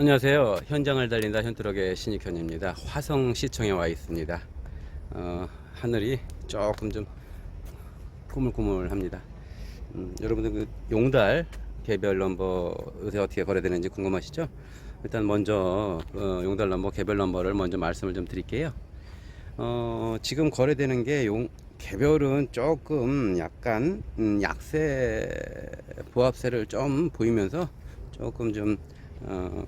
안녕하세요. 현장을 달린다 현트럭의 신익현입니다. 화성시청에 와 있습니다. 어, 하늘이 조금 좀 꾸물꾸물합니다. 음, 여러분들 그 용달 개별 넘버 요새 어떻게 거래되는지 궁금하시죠? 일단 먼저 어, 용달 넘버 개별 넘버를 먼저 말씀을 좀 드릴게요. 어, 지금 거래되는 게 용, 개별은 조금 약간 음, 약세 보합세를 좀 보이면서 조금 좀 어,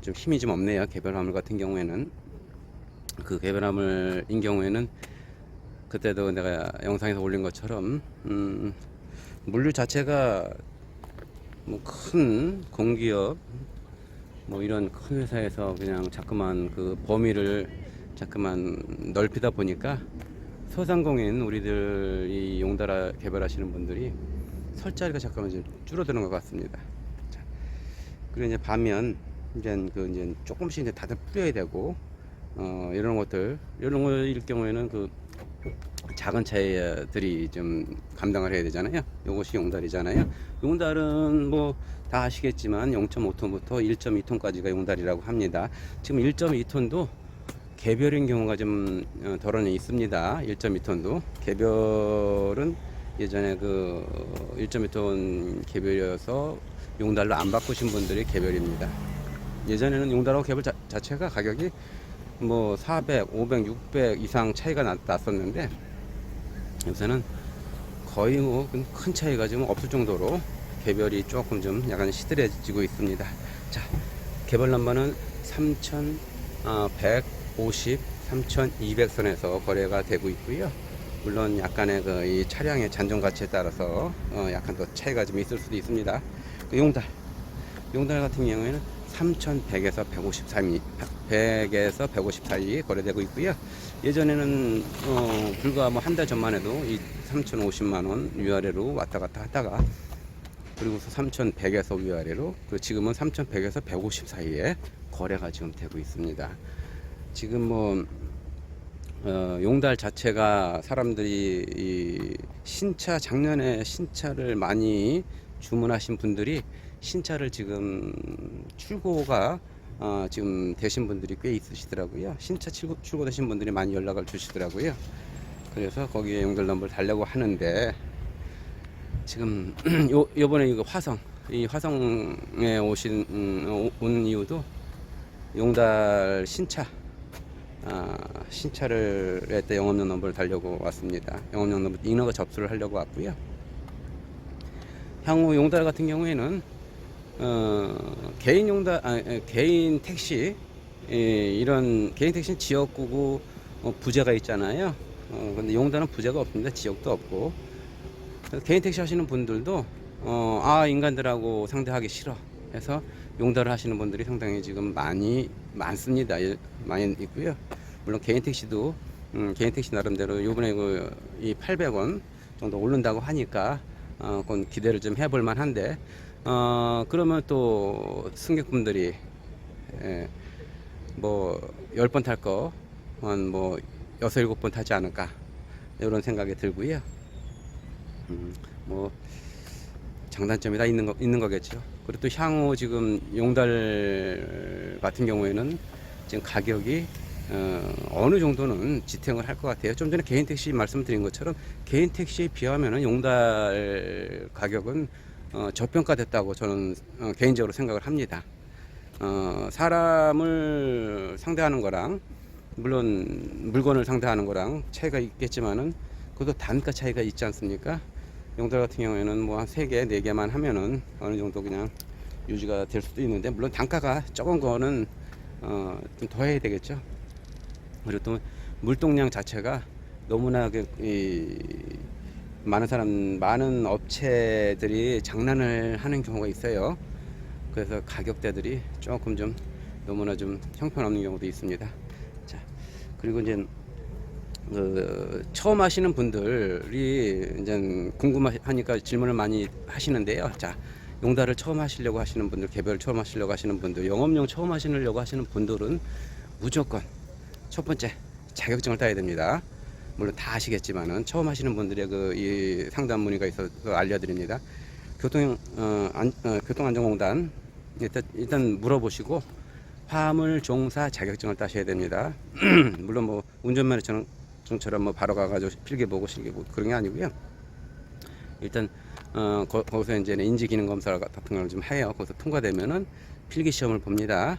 좀 힘이 좀 없네요. 개별화물 같은 경우에는 그 개별화물인 경우에는 그때도 내가 영상에서 올린 것처럼 음, 물류 자체가 뭐 큰 공기업 뭐 이런 큰 회사에서 그냥 자꾸만 그 범위를 자꾸만 넓히다 보니까 소상공인 우리들 이 용달아 개발하시는 분들이 설 자리가 좀 줄어드는 것 같습니다. 자, 그리고 이제 반면 이제 그 이제 조금씩 이제 다들 뿌려야 되고 어 이런 것들 이런 거일 경우에는 그 작은 차들이 좀 감당을 해야 되잖아요. 요것이 용달이잖아요. 용달은 뭐 다 아시겠지만 0.5톤부터 1.2톤까지가 용달이라고 합니다. 지금 1.2톤도 개별인 경우가 좀 어, 덜어내 있습니다. 1.2톤도 개별은 예전에 그 1.2톤 개별이어서 용달로 안 바꾸신 분들이 개별입니다. 예전에는 용달하고 개별 자, 자체가 가격이 뭐 400, 500, 600 이상 차이가 났, 났었는데 요새는 거의 뭐 큰 차이가 좀 없을 정도로 개별이 조금 좀 약간 시들해지고 있습니다. 자, 개별 넘버는 3,150, 3,200선에서 거래가 되고 있고요. 물론 약간의 그 이 차량의 잔존 가치에 따라서 어 약간 더 차이가 좀 있을 수도 있습니다. 그 용달, 용달 같은 경우에는 3,100에서 150 사이, 100에서 150 사이 거래되고 있고요. 예전에는 어, 불과 뭐 한 달 전만 해도 이 3,050만 원 위아래로 왔다 갔다 하다가 그리고서 3,100에서 위아래로 그리고 지금은 3,100에서 150 사이에 거래가 지금 되고 있습니다. 지금 뭐 어, 용달 자체가 사람들이 이 신차 작년에 신차를 많이 주문하신 분들이 신차를 지금 출고가 어, 지금 되신 분들이 꽤 있으시더라고요. 신차 출고, 출고되신 분들이 많이 연락을 주시더라고요. 그래서 거기에 용달 넘버를 달려고 하는데 지금 요 요번에 이거 화성 이 화성에 오신 음, 오- 온 이유도 용달 신차 아, 신차를 했때 영업용 넘버를 달려고 왔습니다. 영업용 넘버 인허가 접수를 하려고 왔고요. 향후 용달 같은 경우에는 어, 개인 용달 아, 에, 개인 택시 예, 이런 개인 택시 는 지역구고 어, 부재가 있잖아요. 어, 근데 용달은 부재가 없습니다. 지역도 없고 개인 택시 하시는 분들도 어, 아 인간들하고 상대하기 싫어 해서 용달을 하시는 분들이 상당히 지금 많이 많습니다. 예, 많이 있고요. 물론 개인 택시도 음, 개인 택시 나름대로 요번에 그 이 800원 정도 오른다고 하니까 어, 그건 기대를 좀 해볼 만한데 어, 그러면 또 승객분들이 예, 뭐 10번 탈 거 한뭐 6, 7번 타지 않을까 이런 생각이 들고요. 음, 뭐 장단점이 다 있는 거 있는 거겠죠. 그리고 또 향후 지금 용달 같은 경우에는 지금 가격이 어, 느 정도는 지탱을 할 것 같아요. 좀 전에 개인 택시 말씀드린 것처럼 개인 택시에 비하면은 용달 가격은 어, 저평가됐다고 저는 어, 개인적으로 생각을 합니다. 어, 사람을 상대하는 거랑 물론 물건을 상대하는 거랑 차이가 있겠지만은 그것도 단가 차이가 있지 않습니까? 용달 같은 경우에는 뭐한세 개, 네 개만 하면은 어느 정도 그냥 유지가 될 수도 있는데 물론 단가가 적은 거는 어, 좀 더 해야 되겠죠. 그리고 또 물동량 자체가 너무나 그, 이, 많은 사람, 많은 업체들이 장난을 하는 경우가 있어요. 그래서 가격대들이 조금 좀 너무나 좀 형편없는 경우도 있습니다. 자, 그리고 이제 그 처음 하시는 분들이 이제 궁금하니까 질문을 많이 하시는데요. 자, 용달을 처음 하시려고 하시는 분들, 개별 처음 하시려고 하시는 분들, 영업용 처음 하시려고 하시는 분들은 무조건 첫 번째 자격증을 따야 됩니다. 물론 다 아시겠지만은 처음 하시는 분들의 그 이 상담 문의가 있어서 알려드립니다. 교통 어, 안, 어, 교통안전공단 일단, 일단 물어보시고 화물 종사 자격증을 따셔야 됩니다. 물론 뭐 운전면허처 럼 처럼 뭐 바로 가가지고 필기 보고 실기 보고 그런 게 아니고요. 일단 어, 거, 기서 이제 인지 기능 검사 같은 걸 좀 해요. 거기서 통과되면은 필기 시험을 봅니다.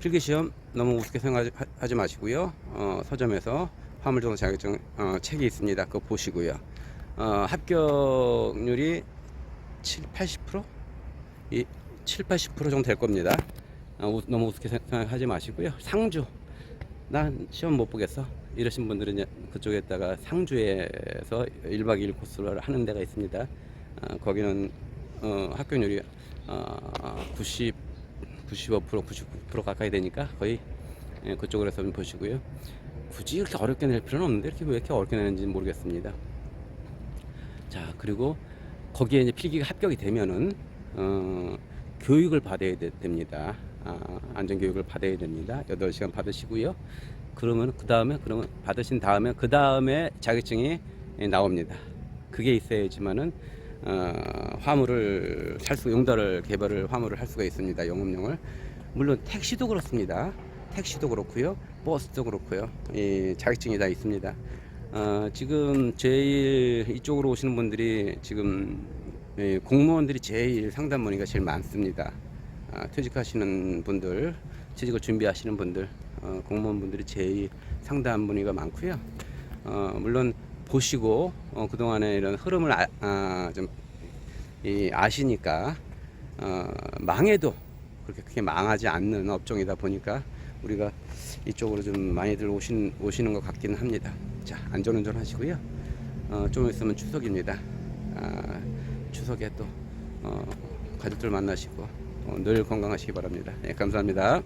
필기 시험 너무 우습게 생각하지 마시고요. 어, 서점에서 화물종사 자격증 어, 책이 있습니다. 그거 보시고요. 어, 합격률이 7, 80%? 이 7, 80% 정도 될 겁니다. 어, 우- 너무 우습게 생각하지 마시고요. 상주. 난 시험 못 보겠어. 이러신 분들은 그쪽에다가 상주에서 1박 2일 코스를 하는 데가 있습니다. 어, 거기는 어, 합격률이 어, 90, 95%, 99% 가까이 되니까 거의 예, 그쪽으로 해서 좀 보시고요. 굳이 이렇게 어렵게 낼 필요는 없는데 이렇게 왜 이렇게 어렵게 내는지 모르겠습니다. 자 그리고 거기에 이제 필기가 합격이 되면은 어, 교육을 받아야 되- 됩니다. 아, 안전교육을 받아야 됩니다. 8시간 받으시고요. 그러면 그 다음에 그러면 받으신 다음에 그 다음에 자격증이 나옵니다. 그게 있어야지만은 어, 화물을 살 수, 용달을 개발을 화물을 할 수가 있습니다. 영업용을 물론 택시도 그렇습니다. 택시도 그렇고요, 버스도 그렇고요. 이 자격증이 다 있습니다. 어, 지금 제일 이쪽으로 오시는 분들이 지금 예, 공무원들이 제일 상담 문의가 제일 많습니다. 아, 퇴직하시는 분들, 취직을 준비하시는 분들, 어, 공무원분들이 제일 상담 문의가 많고요. 어, 물론 보시고 어, 그동안의 이런 흐름을 아, 아, 좀 이, 아시니까 어, 망해도 그렇게 크게 망하지 않는 업종이다 보니까 우리가 이쪽으로 좀 많이들 오신, 오시는 것 같기는 합니다. 자, 안전운전 하시고요. 어, 좀 있으면 추석입니다. 아, 추석에 또 어, 가족들 만나시고 어, 늘 건강하시기 바랍니다. 네, 감사합니다.